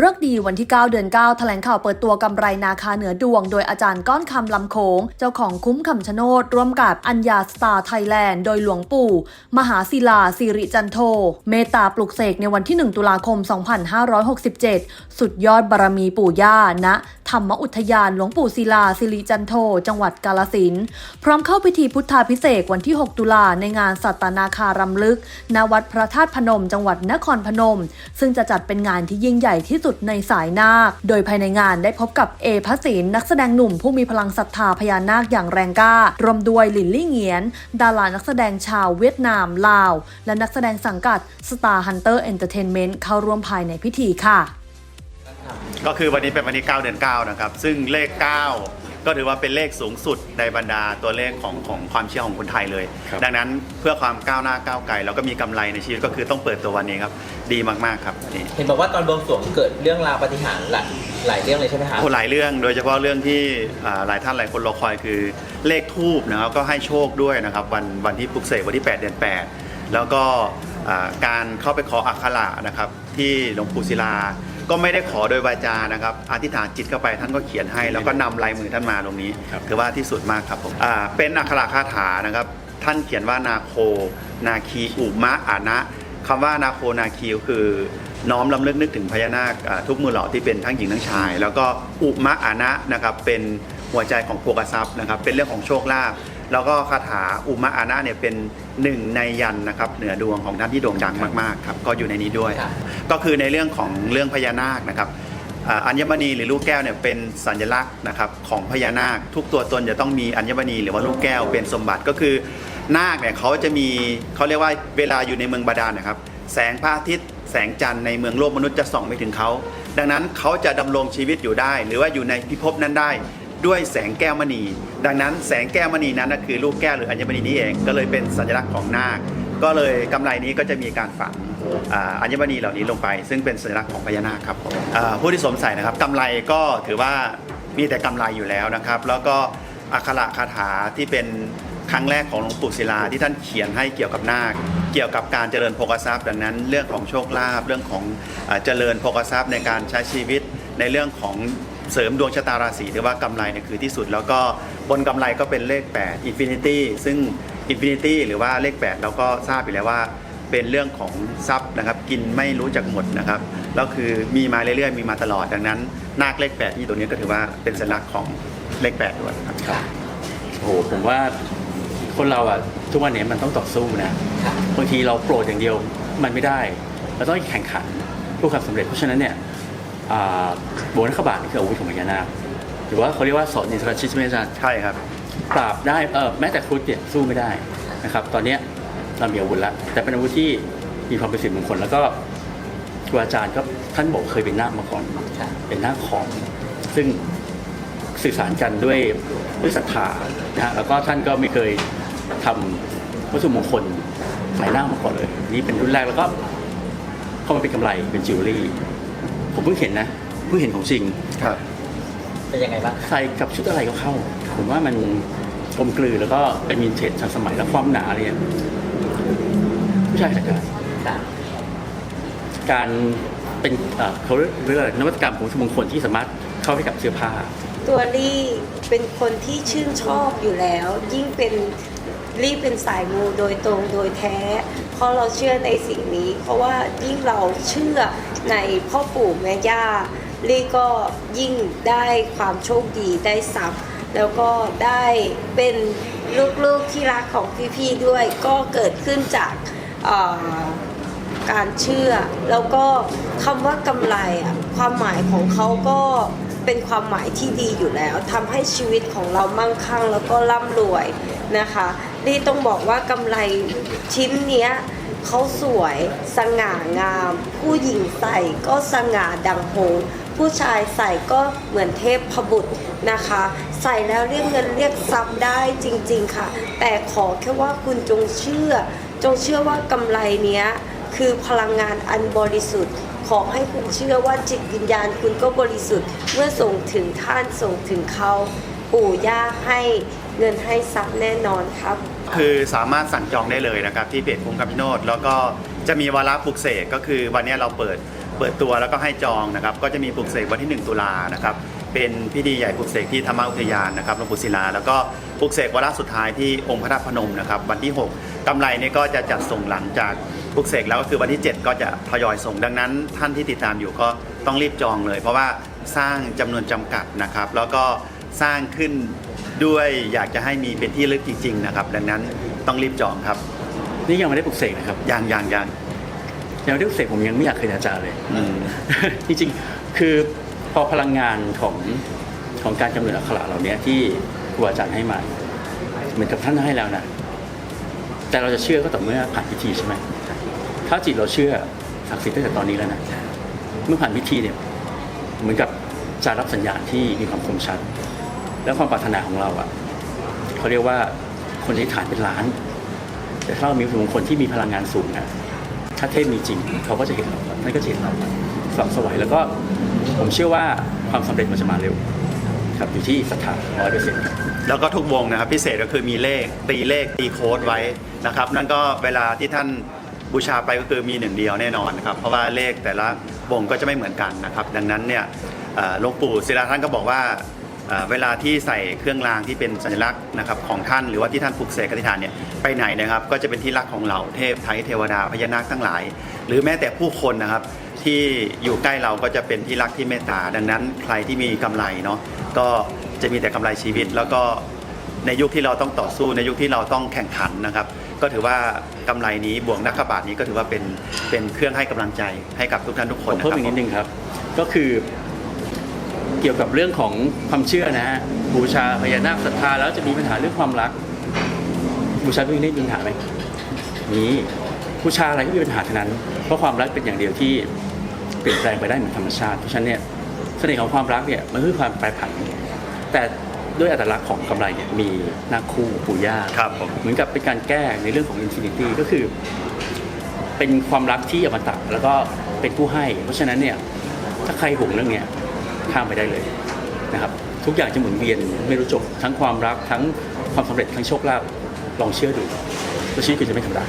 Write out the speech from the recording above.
เลิกษ์ดีวันที่ 9 เดือน 9 แถลงข่าวเปิดตัวกำไรนาคาเหนือดวง โดยอาจารย์ก้อนคำลำโขง เจ้าของคุ้มคำชะโนด ร่วมกับอัญญาสตาร์ไทยแลนด์ โดยหลวงปู่ มหาศิลาสิริจันโท เมตตาปลุกเสกในวันที่ 1 ตุลาคม 2567 สุดยอดบารมีปู่ย่าณ ธรรมอุทยานหลวงปู่ศิลาสิริจันโท จังหวัดกาลสินพร้อมเข้าพิธีพุทธาพิเศษวันที่ 6 ตุลาในงานสัตนาคารำลึกณวัดพระธาตุพนม จังหวัดนครพนม ซึ่งจะจัดเป็นงานที่ยิ่งใหญ่ที่สุดในสายนาค โดยภายในงานได้พบกับเอพระศินนักแสดงหนุ่มผู้มีพลังศรัทธาพญานาคอย่างแรงกล้ารวมด้วยหลินลี่เงียน ดารานักแสดงชาวเวียดนามลาว และนักแสดงสังกัด Star Hunter Entertainment เข้าร่วมภายในพิธีค่ะ ก็คือวันนี้เป็นวันที่9เดือน 9 นะครับ ซึ่งเลข 9 ก็ถือว่าเป็นเลขสูงสุดในบรรดาตัวเลขของของความเชื่อของคนไทยเลย ครับ ดังนั้นเพื่อความก้าวหน้าก้าวไกลแล้วก็มีกำไรในชีวิตก็คือต้องเปิดตัววันนี้ครับ ดีมากๆครับวันนี้เห็นบอกว่าตอนบวงสรวงเกิดเรื่องราวปาฏิหารย์หลายหลายเรื่องเลยใช่ไหมคะโอ้หลายเรื่องโดยเฉพาะเรื่องที่อ่าหลายท่านหลายคนรอคอยคือเลขทูบนะครับก็ให้โชคด้วยนะครับวันวันที่ปลุกเสกวันที่ 8 เดือน 8 แล้วก็อ่าการเข้าไปขออักขระนะครับที่หลวงปู่ศิลา ก็ไม่ได้ขอโดยวาจานะครับอธิษฐานจิตเข้าไปท่านก็เขียนให้ แล้วก็นำลายมือท่านมาตรงนี้ครับ ถือว่าที่สุดมากครับผมอ่าเป็นอักขระคาถานะครับ ท่านเขียนว่านาโค นาคีอุมะอานะคำว่านาโคนาคีก็คือ น้อมลำลึกนึกถึงพญานาคอ่าทุกมือหล่อที่เป็นทั้งหญิงทั้งชาย แล้วก็อุมะอานะนะครับเป็นหัวใจของโภกทรัพย์นะครับเป็นเรื่องของโชคลาภ แล้วก็คาถาอุมะอานะเนี่ยเป็นหนึ่งในยันนะครับเหนือดวงของท่านที่โด่งดังมากๆครับก็อยู่ในนี้ด้วยค่ะก็คือในเรื่องของเรื่องพญานาคนะครับอ่าอัญมณีหรือลูกแก้วเนี่ยเป็นสัญลักษณ์นะครับของพญานาค ทุกตัวตนจะต้องมีอัญมณีหรือว่าลูกแก้วเป็นสมบัติก็คือนาคเนี่ยเขาจะมีเขาเรียกว่าเวลาอยู่ในเมืองบาดาลนะครับ แสงพระอาทิตย์แสงจันทร์ในเมืองโลกมนุษย์จะส่องไม่ถึงเขาดังนั้นเขาจะดำรงชีวิตอยู่ได้ หรือว่าอยู่ในพิภพนั้นได้ ด้วยแสงแก้วมณี ดังนั้นแสงแก้วมณีนั้นนะคือลูกแก้วหรืออัญมณีนี้เอง ก็เลยเป็นสัญลักษณ์ของนาค ก็เลยกำไรนี้ก็จะมีการฝังอัญมณีเหล่านี้ลงไป ซึ่งเป็นสัญลักษณ์ของพญานาคครับผู้ที่สวมใส่นะครับกำไรก็ถือว่ามีแต่กำไรอยู่แล้วนะครับ แล้วก็อักขระคาถาที่เป็นครั้งแรกของหลวงปู่ศิลาที่ท่านเขียนให้เกี่ยวกับนาค เกี่ยวกับการเจริญโภคทรัพย์ ดังนั้นเรื่องของโชคลาภเรื่องของเจริญโภคทรัพย์ในการใช้ชีวิตในเรื่องของ เสริมดวงชะตาราศีหรือว่ากำไรเนี่ยคือที่สุด แล้วก็บนกำไรก็เป็นเลข 8 Infinity ซึ่ง Infinity หรือว่าเลข 8 เราก็ทราบอยู่แล้วว่าเป็นเรื่องของทรัพย์นะครับ กินไม่รู้จักหมดนะครับแล้วคือมีมาเรื่อยๆ มีมาตลอดดังนั้นนาคเลข8ที่ตัวนี้ก็ถือว่าเป็นสัญลักษณ์ของเลข8ด้วยครับค่ะโอ้โหผมว่าคนเราอะทุกวันนี้มันต้องต่อสู้นะค่ะบางทีเราโปรดอย่างเดียวมันไม่ได้ เราต้องแข่งขันเพื่อความสำเร็จเพราะฉะนั้นเนี่ยอ่า โบนัขบาทนี่คืออาวุธของพญานาคหรือว่าเขาเรียกว่าสอนอินทรชิตใช่ไหมอาจารย์ใช่ครับ ปราบได้เออแม้แต่ครุฑเนี่ยสู้ไม่ได้นะครับ ตอนเนี้ยเรามีอาวุธแล้วแต่เป็นอาวุธที่มีความเป็นสิริมงคลแล้วก็ครูอาจารย์ก็ท่านบอกเคยเป็นนาคมาก่อนค่ะเป็นนาคของ ซึ่งสื่อสารกันด้วยด้วยศรัทธานะฮะแล้วก็ท่านก็ไม่เคยทำวัตถุมงคลหลายหน้าคมาก่อนเลย นี่เป็นรุ่นแรกแล้วก็เข้ามาเป็นกำไรเป็นจิวเวลรี่ ผมเพิ่งเห็นนะเพิ่งเห็นของจริง ครับ เป็นยังไงบ้างใส่กับชุดอะไรก็เข้า ผมว่ามันกลมกลืนแล้วก็เป็นมินเทจทันสมัยแล้วความหนาเนี่ยผู้ชายจัดการค่ะการเป็นเอ่อเขาเรียกเรียกอะไรนวัตกรรมของวัตถุมงคลที่สามารถเข้าให้กับเสื้อผ้า ตัวลี่เป็นคนที่ชื่นชอบอยู่แล้ว ยิ่งเป็นลี่เป็นสายมูโดยตรงโดยแท้ เพราะเราเชื่อในสิ่งนี้ เพราะว่ายิ่งเราเชื่อในพ่อปู่แม่ย่าลี่ก็ยิ่งได้ความโชคดีได้ทรัพย์แล้วก็ได้เป็นลูกๆที่รักของพี่ๆด้วย ก็เกิดขึ้นจากการเชื่อ แล้วก็คำว่ากำไรอะความหมายของเขาก็เป็นความหมายที่ดีอยู่แล้วทำให้ชีวิตของเรามั่งคั่งแล้วก็ร่ำรวยนะคะ ลี่ต้องบอกว่ากำไรชิ้นเนี้ยเขาสวยสง่างาม ผู้หญิงใส่ก็สง่าดังโหงผู้ชายใส่ก็เหมือนเทพพบุตรนะคะ ใส่แล้วเรียกเงินเรียกทรัพย์ได้จริง ๆค่ะ แต่ขอแค่ว่าคุณจงเชื่อ จงเชื่อว่ากำไรเนี้ยคือพลังงานอันบริสุทธิ์ ขอให้คุณเชื่อว่าจิตวิญญาณคุณก็บริสุทธิ์ เมื่อส่งถึงท่านส่งถึงเขาปู่ย่าให้เงินให้ทรัพย์แน่นอนครับ คือสามารถสั่งจองได้เลยนะครับที่เพจคุ้มคำพิโนดแล้วก็จะมีวาระปลุกเสกก็คือวันนี้เราเปิดเปิดตัวแล้วก็ให้จองนะครับก็จะมีปลุกเสกวันที่ 1 ตุลานะครับเป็นพิธีใหญ่ปลุกเสกที่ธรรมอุทยานนะครับหลวงปู่ศิลาแล้วก็ปลุกเสกวาระสุดท้ายที่องค์พระธาตุพนมนะครับวันที่ 6กำไรเนี่ยก็จะจัดส่งหลังจากปลุกเสกแล้วก็คือวันที่ 7 ก็จะทยอยส่งดังนั้น ท่านที่ติดตามอยู่ก็ต้องรีบจองเลย เพราะว่าสร้างจำนวนจำกัดนะครับแล้วก็สร้างขึ้น ด้วยอยากจะให้มีเป็นที่ลึกจริง ๆ นะครับ ดังนั้นต้องรีบจองครับนี่ยังไม่ได้ปลุกเสกนะครับยังยังยังยังไม่ได้ปลุกเสกผมยังไม่อยากเคยอาจารย์เลย อืม จริงๆ คือพอพลังงานของของการกำเนิดอักขระเหล่านี้ที่ครูอาจารย์ให้มา เหมือนกับท่านให้แล้วนะ แต่เราจะเชื่อก็ต่อเมื่อผ่านพิธีใช่ไหม ถ้าจิตเราเชื่อศักดิ์สิทธิ์ตั้งแต่ตอนนี้แล้วนะ เมื่อผ่านพิธีเนี่ย เหมือนกับจะรับสัญญาณที่มีความคมชัด แล้วความปรารถนาของเราอะเขาเรียกว่าคนที่ฐานเป็นล้าน แต่ถ้าเรามีมงคลที่มีพลังงานสูงนะถ้าเทพมีจริง เขาก็จะเห็นเราท่านก็จะเห็นเราสว่างสวัยแล้วก็ผมเชื่อว่าความสำเร็จมันจะมาเร็ว ครับอยู่ที่ศรัทธาร้อยเปอร์เซ็นต์แล้วก็ทุกวงนะครับพิเศษก็คือมีเลขตีเลขตีโค้ดไว้นะครับ นั่นก็เวลาที่ท่านบูชาไปก็คือมีหนึ่งเดียวแน่นอนนะครับ เพราะว่าเลขแต่ละวงก็จะไม่เหมือนกันนะครับ ดังนั้นเนี่ยหลวงปู่ศิลาท่านก็บอกว่า เวลาที่ใส่เครื่องรางที่เป็นสัญลักษณ์นะครับของท่านหรือว่าที่ท่านปลุกเสกอธิษฐานเนี่ยไปไหนนะครับ ก็จะเป็นที่รักของเราเทพไทยเทวดาพญานาคทั้งหลาย หรือแม้แต่ผู้คนนะครับที่อยู่ใกล้เราก็จะเป็นที่รักที่เมตตา ดังนั้นใครที่มีกำไรเนาะก็จะมีแต่กำไรชีวิต แล้วก็ในยุคที่เราต้องต่อสู้ในยุคที่เราต้องแข่งขันนะครับ ก็ถือว่ากำไรนี้บวกนักขบาทนี้ก็ถือว่าเป็นเป็นเครื่องให้กำลังใจให้กับทุกท่านทุกคผนมนะเพิ่มอีกนิดนึงครับ ก็คือ เกี่ยวกับเรื่องของความเชื่อนะฮะบูชาพญานาคศรัทธาแล้วจะมีปัญหาเรื่องความรัก บูชาเรื่องนี้มีปัญหาไหมมีบูชาอะไรก็มีปัญหาทั้งนั้น เพราะความรักเป็นอย่างเดียวที่เปลี่ยนแปลงไปได้เหมือนธรรมชาติเพราะฉะนั้นเนี่ยเสน่ห์ของความรักเนี่ยมันคือความแปรผัน แต่ด้วยอัตลักษณ์ของกำไรเนี่ยมีนาคคู่ปู่ย่า ครับผม เหมือนกับเป็นการแก้ในเรื่องของอินฟินิตี้ก็คือ เป็นความรักที่อมตะแล้วก็เป็นผู้ให้ เพราะฉะนั้นเนี่ยถ้าใครห่วงเรื่องเนี้ย ข้ามไปได้เลยนะครับทุกอย่างจะหมุนเวียนไม่รู้จบทั้งความรักทั้งความสำเร็จทั้งโชคลาภลองเชื่อดูแล้วชีวิตคุณจะไม่ธรรมดา